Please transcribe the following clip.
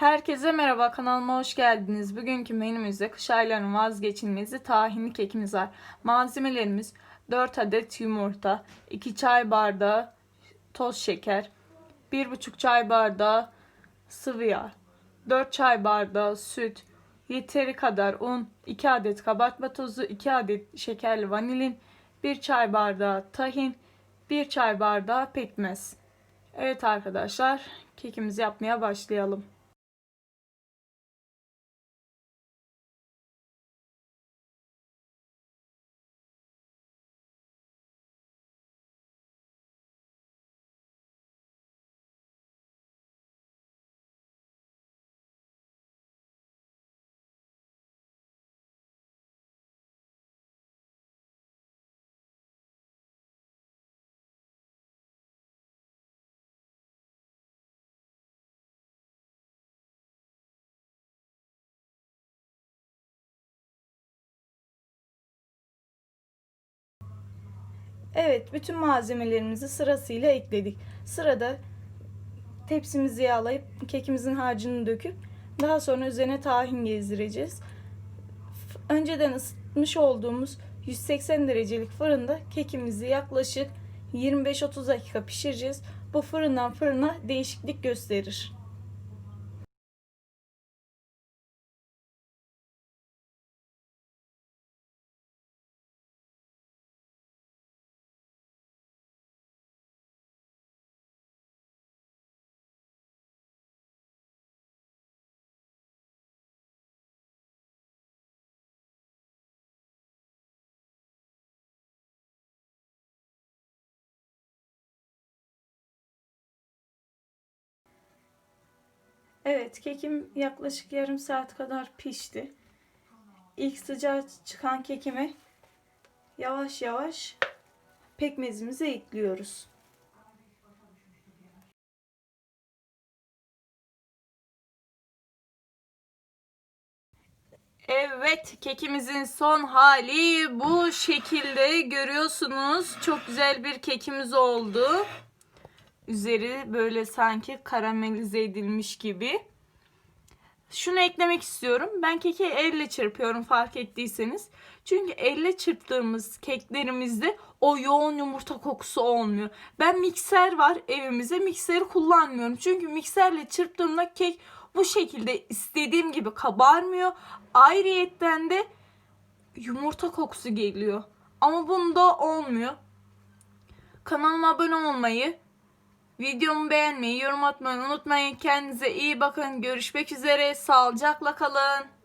Herkese merhaba kanalıma hoş geldiniz. Bugünkü menümüzde kış aylarının vazgeçilmezi tahinli kekimiz var. Malzemelerimiz 4 adet yumurta, 2 çay bardağı toz şeker, 1,5 çay bardağı sıvı yağ, 4 çay bardağı süt, yeteri kadar un, 2 adet kabartma tozu, 2 adet şekerli vanilin, 1 çay bardağı tahin, 1 çay bardağı pekmez. Evet arkadaşlar, kekimizi yapmaya başlayalım. Evet, bütün malzemelerimizi sırasıyla ekledik. Sırada tepsimizi yağlayıp kekimizin harcını döküp daha sonra üzerine tahin gezdireceğiz. Önceden ısıtmış olduğumuz 180 derecelik fırında kekimizi yaklaşık 25-30 dakika pişireceğiz. Bu fırından fırına değişiklik gösterir. Evet, kekim yaklaşık yarım saat kadar pişti. İlk sıcağı çıkan kekime yavaş yavaş pekmezimizi ekliyoruz. Evet, kekimizin son hali bu şekilde görüyorsunuz. Çok güzel bir kekimiz oldu. Üzeri böyle sanki karamelize edilmiş gibi. Şunu eklemek istiyorum. Ben keki elle çırpıyorum fark ettiyseniz. Çünkü elle çırptığımız keklerimizde o yoğun yumurta kokusu olmuyor. Ben mikser var evimizde. Mikseri kullanmıyorum. Çünkü mikserle çırptığımda kek bu şekilde istediğim gibi kabarmıyor. Ayrıyetten de yumurta kokusu geliyor. Ama bunda olmuyor. Kanalıma abone olmayı, Videomu beğenmeyi, yorum atmayı unutmayın. Kendinize iyi bakın. Görüşmek üzere. Sağlıcakla kalın.